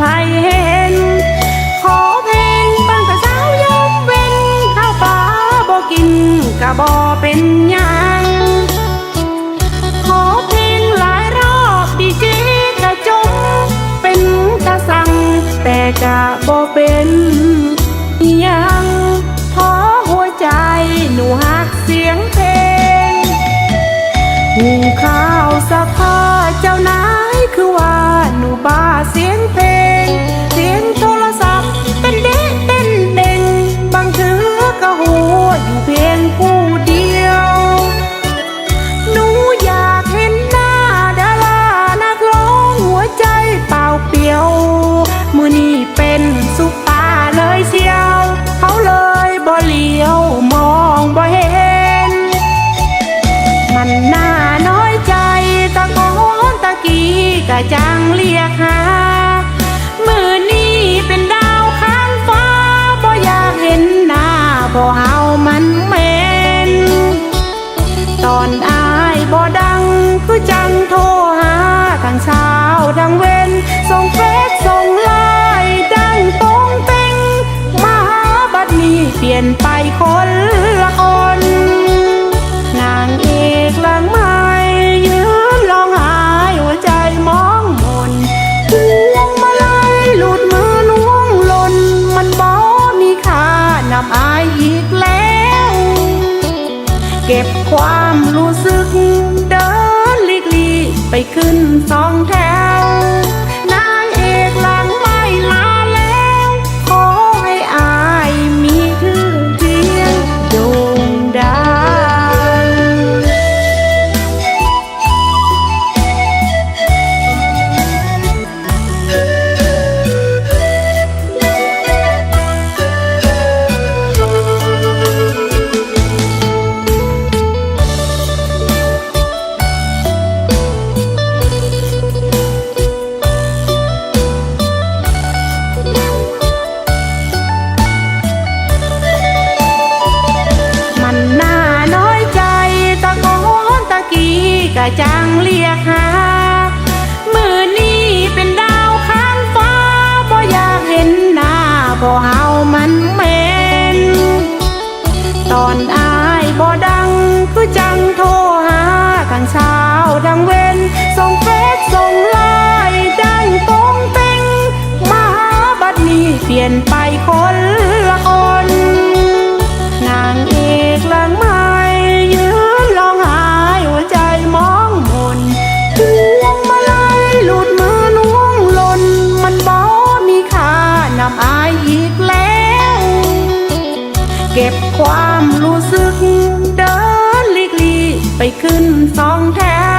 ภัยเห็น ขอเพลงฟังแต่เช้ายามเว้นข้าวปลาบ่กินกะบ่เป็นหยังขอเพลงหลายรอบดีเจกะจงเป็นตาสั่งแต่กะบ่เป็นหยังเพราะหัวใจหนูหักเสียงเพลงหุงข้าวสักะจังเรียกหา มือนี้เป็นดาวข้างฟ้าบ่อยากเห็นหน้าบ่เฮามันเหม็นตอนอายบ่ดังคือจังโทรหาทั้งเช้าทั้งเว้นส่งเฟซส่งไลน์ดังตรงเต็งมาหาบัดนี้เปลี่ยนไปคนละคนน อีกแล้ว เก็บความรู้สึกเดินลีกลีไปขึ้นสองแถว กะจังเรียกหา มือนี้เป็นดาวข้างฟ้าบ่อยากเห็นหน้าบ่เฮามันเหม็นตอนอายบ่ดังคือจังโทรหาทั้งเช้าทั้งเว้นส่งเฟซส่งไลน์ดังตรงเต็งมาหาบัดนี้เปลี่ยนไปคนละคน นางเอกหลังม้ยื เก็บความรู้สึกเดินลีกลีไปขึ้นสองแถว